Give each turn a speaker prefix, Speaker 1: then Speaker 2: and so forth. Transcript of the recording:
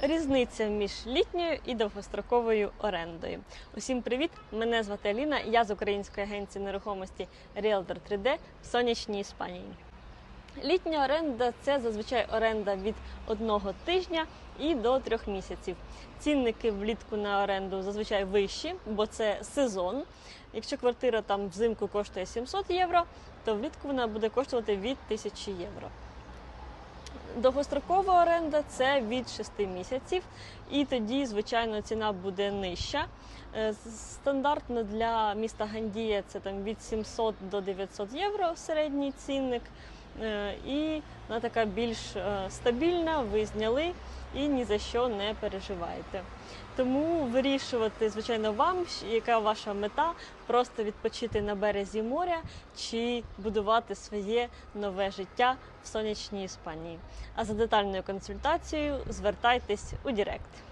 Speaker 1: Різниця між літньою і довгостроковою орендою. Усім привіт! Мене звати Аліна. Я з української агенції нерухомості Realtor 3D в сонячній Іспанії. Літня оренда це зазвичай оренда від одного тижня і до трьох місяців. Цінники влітку на оренду зазвичай вищі, бо це сезон. Якщо квартира там взимку коштує 700 євро, то влітку вона буде коштувати від 1000 євро. Довгострокова оренда це від 6 місяців, і тоді, звичайно, ціна буде нижча. Е, Стандартно для міста Гандія це там від 700 до 900 євро середній цінник. Е, І вона така більш е, стабільна, ви зняли і ні за що не переживаєте. Тому вирішувати, звичайно, вам, яка ваша мета, просто відпочити на березі моря чи будувати своє нове життя в сонячній Іспанії. А за детальною консультацією звертайтесь у Директ.